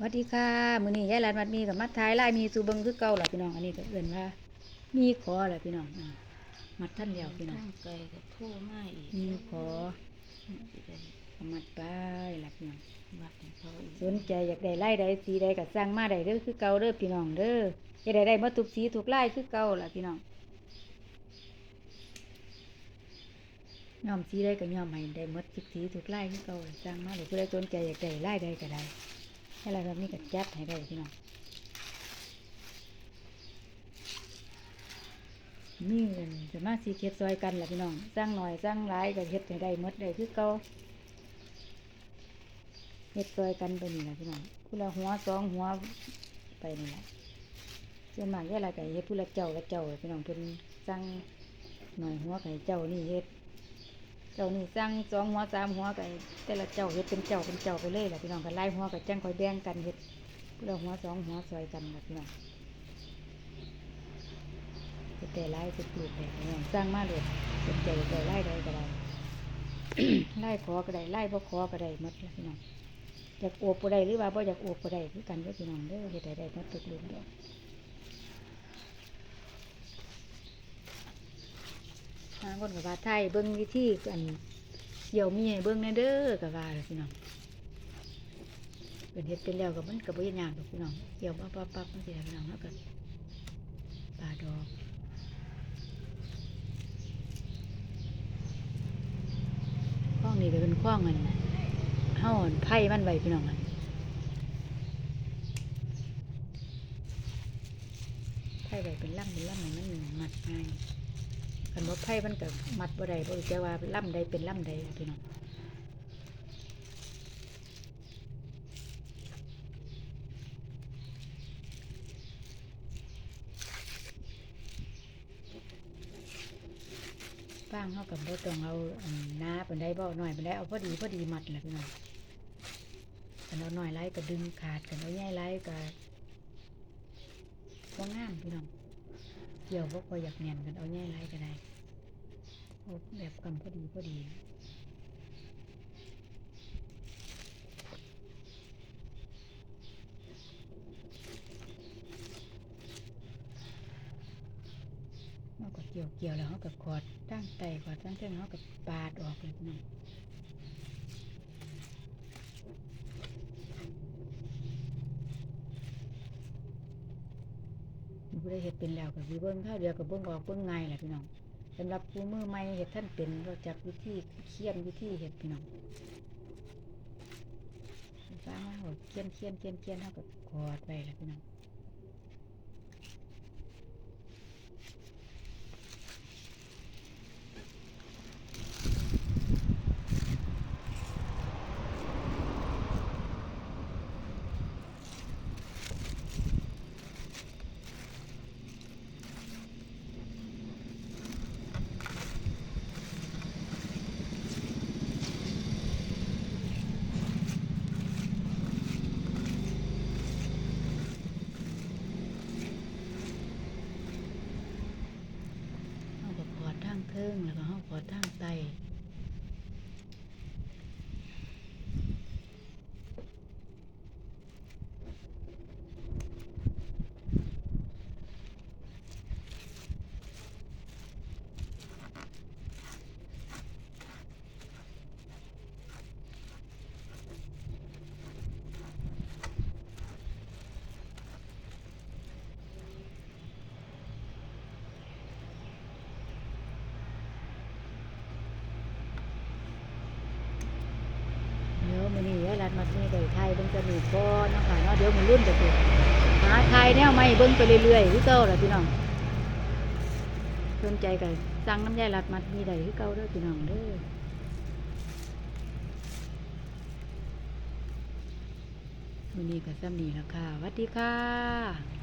สวัสดีค่ะมื้อนี้ยายหลานมัดมีกับมัดท้ายลายมีสู่เบิงคือเก่าล่ะพี่น้องอันนี้ก็เอิ้นว่า มีขอล่ะพี่น้องอ่ามัดท่านเดียวพี่น้องทางไกลก็โทรมาอีกมีขอสิได้เอามัดไปล่ะพี่น้องวัดให้เขาอีกสนใจอยากได้ลายใดสีใดก็สั่งมาได้เด้อคือเก่าเด้อพี่น้องเด้อจะได้ได้หมาทุกสีทุกลายคือเก่าล่ะพี่น้องยอมสีใดก็ยอมให้ได้หมดทุกสีทุกลายคือเก่าล่ะสั่งมาเลยผู้ใดสนใจอยากได้ลายใดก็ได้ ให้ลายแบบนี้ก็จัดให้ได้พี่น้องมีเงินสามารถสีเฮ็ดซอยกันแหละพี่น้องสร้างหน่อยสร้างหลายก็เฮ็ดให้ได้มดได้คือเก่าเฮ็ดซอยกันไปนี่แหละพี่น้องผู้ละหัวสองหัวไปนี่แหละส่วนมากแย่ละไก็เฮ็ดผู้ละเจ้าละเจ้าพี่น้องเพิ่นสร้างหน่อยหัวก็ให้เจ้านี่เฮ็ด เจ้านี่สร้างสองหัวสามหัวก็ให้แต่ละเจ้าเฮ็ดเป็นเจ้าเป็นเจ้าไปเลยแหละพี่น้องก็ไล่หัวก็จังคอยแบ่งกันเฮ็ดผู้ละหัวสองหัวซอยกันแหละพี่น้จะแต่ไล่จะปลูกแบบนี้สร้างมาเลยจะแต่แต่ไล่ใดก็ได้ไล่ขอก็ได้ไล่บ่ขอก็ได้หมดแล้วพี่น้องอยากโอบก็ได้หรือว่าบ่อยากโอบก็ได้คือกันเด้อพี่น้องเด้อเฮ็ดได้ได้หมดทุกรุ่นเด้อ ทางคนกับว่าไทยเบิ่งวิธีกันเกี่ยวมีให้เบิ่งแน่เด้อก็ว่าพี่น้องเป็นเฮ็ดเป็นแล้วก็มันก็บ่ยากดอกพี่น้องเกี่ยวปั๊บปั๊บปั๊บจังซี่ล่ะพี่น้องแล้วก็ปลาดอกข้องนี่ก็เป็นข้องอันเฮาอันไผ่มันไว้พี่น้องอันไผ่ไว้เป็นล่ำเป็นล่ำให้มันมัดง่าย คันว่าไผ่มันก็มัดบ่ได้บ่รู้จะว่าล่ำใดเป็นล่ำใดพี่น้องฟางเฮากับบ่ต้องเอานหน้าปานใดบ่หน้อยปานใดเอาพอดีพอดีมัดแหละพี่น้องคันเอาหน้อยหลายก็ดึงขาดคันเอาใหญ่หลายก็บ่งามพี่น้อง เกี่ยวบ่ค่ออยากแน่นกันเอาใหญ่หลายก็ได้เอาแบบกำพอดีพอดีเก็เกี่ยวเกี่ยวแล้วเขาก็กอดตั้งไตกอดตั้งเส้นเขาก็ปาดออกเลยพี่น้ ผู้ได้เห็ดเป็นแล้วก็คือเบิ้งข้าวเดียวกับเบิ้งออกเบิ้งไงแหละพี่น้องสำหรับผู้มือใหม่เห็ดท่านเป็นเราจากวิธีเคี่ยนวิธีเห็ดพี่น้องฟ้ามาหดเคี่ยนเคี่ยนเคี่ยนเคี่ยนเท่ากับกอดไปแหละพี่น้อง งเทิงแล้วก็เขาขอทางไตเดี๋ยวมื้อนี้ยายรัด มาที่ได้ไทยเบิ้งจะมีก่อนนะคะเนาะเดี๋ยวมันรุ่นจะสิหาไทยเนี่ยไม่เบิ้งไปเรื่อยๆที่เก้าล่ะพี่น้องสนใจกันสั่งน้ำยายรัดมัดมีได้คือเก่าเด้อพี่น้องเด้อวันนี้ก็ซ้ำนี้ล่ะค่ะสวัสดีค่ะ